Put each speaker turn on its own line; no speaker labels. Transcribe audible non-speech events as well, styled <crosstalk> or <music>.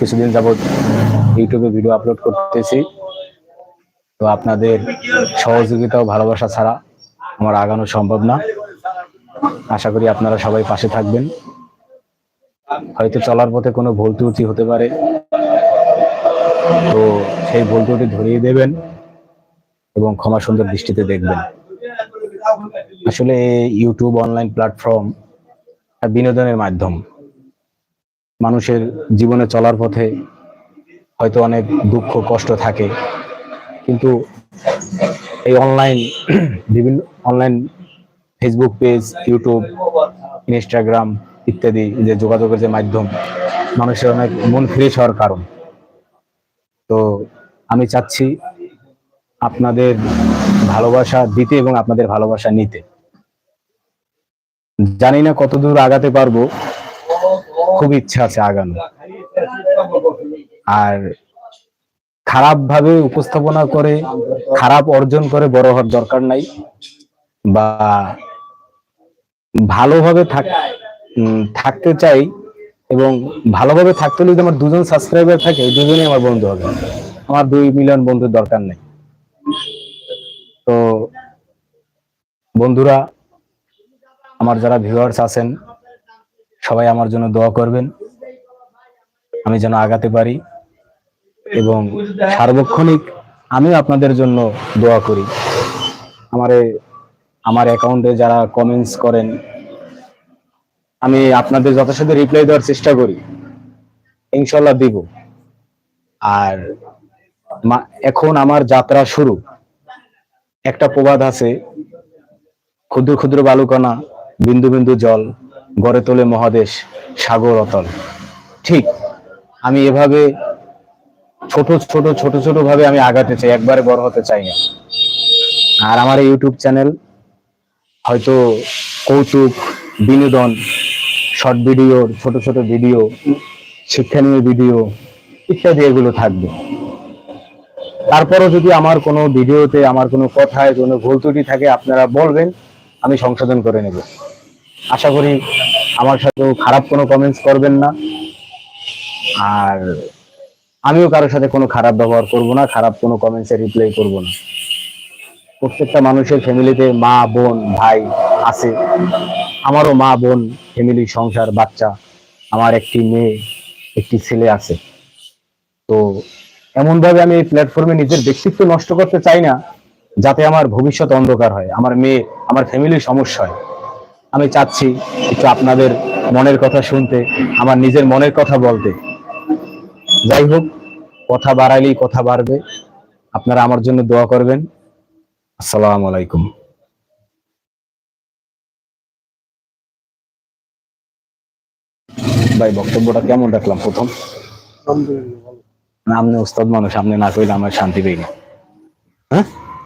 কিছুদিন যাবত ইউটিউবে ভিডিও আপলোড করতেছি। তো আপনাদের সহযোগিতা ও ভালোবাসা ছাড়া আমার আগানো সম্ভব না। আশা করি আপনারা সবাই পাশে থাকবেন। হয়তো চলার পথে কোনো ভুল ত্রুটি হতে পারে। তো সেই ভুল ত্রুটি ধরিয়ে দেবেন এবং ক্ষমা সুন্দর দৃষ্টিতে দেখবেন। আসলে ইউটিউব অনলাইন প্ল্যাটফর্ম বিনোদনের মাধ্যম। মানুষের জীবনে চলার পথে হয়তো অনেক দুঃখ, কষ্ট থাকে। কিন্তু এই অনলাইন <clears throat> বিভিন্ন online Facebook page YouTube Instagram ইত্যাদি যে যোগাযোগের যে মাধ্যম, মানুষের অনেক মন ফ্রেশ হওয়ার কারণ। তো আমি চাচ্ছি আপনাদের ভালোবাসা দিতে এবং আপনাদের ভালোবাসা নিতে। জানি না কতদূর আগাতে পারব খুব ইচ্ছা আছে আগানো। আর খারাপ ভাবে উপস্থাপনা করে, খারাপ অর্জন করে বড় হওয়ার দরকার নাই বা ভালোভাবে থাক থাকতে চাই এবং ভালোভাবে থাকতে হলে যদি আমার দুজন সাবস্ক্রাইবার থাকে দুজনেই আমার বন্ধু হবে। আমার দুই মিলিয়ন বন্ধুর দরকার নেই। তো বন্ধুরা, আমার যারা ভিউয়ার্স আছেন সবাই আমার জন্য দোয়া করবেন। আমি যেন আগাতে পারি এবং সার্বক্ষণিক আমিও আপনাদের জন্য দোয়া করি। আমারে, আমার অ্যাকাউন্টে যারা কমেন্টস করেন, আমি আপনাদের যথাসাধ্য রিপ্লাই দেওয়ার চেষ্টা করি। ইনশাল্লাহ দিব। আর এখন আমার যাত্রা শুরু। একটা প্রবাদ আছে, ক্ষুদ্র ক্ষুদ্র বালুকণা, বিন্দু বিন্দু জল। গড়ে তোলে মহাদেশ সাগর অতল। ঠিক, আমি এভাবে ছোট ছোট ছোট ছোট ভাবে আমি আগাতে চাই, একবারে বড় হতে চাই না। আর আমার ইউটিউব চ্যানেল হয়তো কৌতুক, বিনোদন শর্ট ভিডিও ছোট ছোট ভিডিও শিক্ষণীয় ভিডিও ইত্যাদি এগুলো থাকবে। তারপরও যদি আমার কোনো ভিডিওতে আমার কোনো কথায় কোনো ভুল ত্রুটি থাকে, আপনারা বলবেন, আমি সংশোধন করে নেব। আশা করি আমার সাথেও খারাপ কোনো কমেন্টস করবেন না। আর আমিও কারোর সাথে কোনো খারাপ ব্যবহার করব না, খারাপ কোনো কমেন্টসে রিপ্লাই করব না। প্রত্যেকটা মানুষের ফ্যামিলিতে মা, বোন, ভাই আছে। আমারও মা, বোন ফ্যামিলি সংসার, বাচ্চা, আমার একটি মেয়ে, একটি ছেলে আছে। তো এমনভাবে আমি এই প্ল্যাটফর্মে নিজের ব্যক্তিত্ব নষ্ট করতে চাই না, যাতে আমার ভবিষ্যৎ অন্ধকার হয়, আমার মেয়ে, আমার ফ্যামিলির সমস্যা হয়। আমি চাচ্ছি একটু আপনাদের মনের কথা শুনতে আমার নিজের মনের কথা বলতে। যাই হোক কথা বাড়াইলেই কথা বাড়বে। আপনারা আমার জন্য দোয়া করবেন। আসসালামু আলাইকুম। ভাই বক্তব্যটা কেমন রাখলাম প্রথম?
আলহামদুলিল্লাহ ভালো।
না আপনি উস্তাদ মানুষ আপনি না কইলে আমার শান্তি না। হ্যাঁ?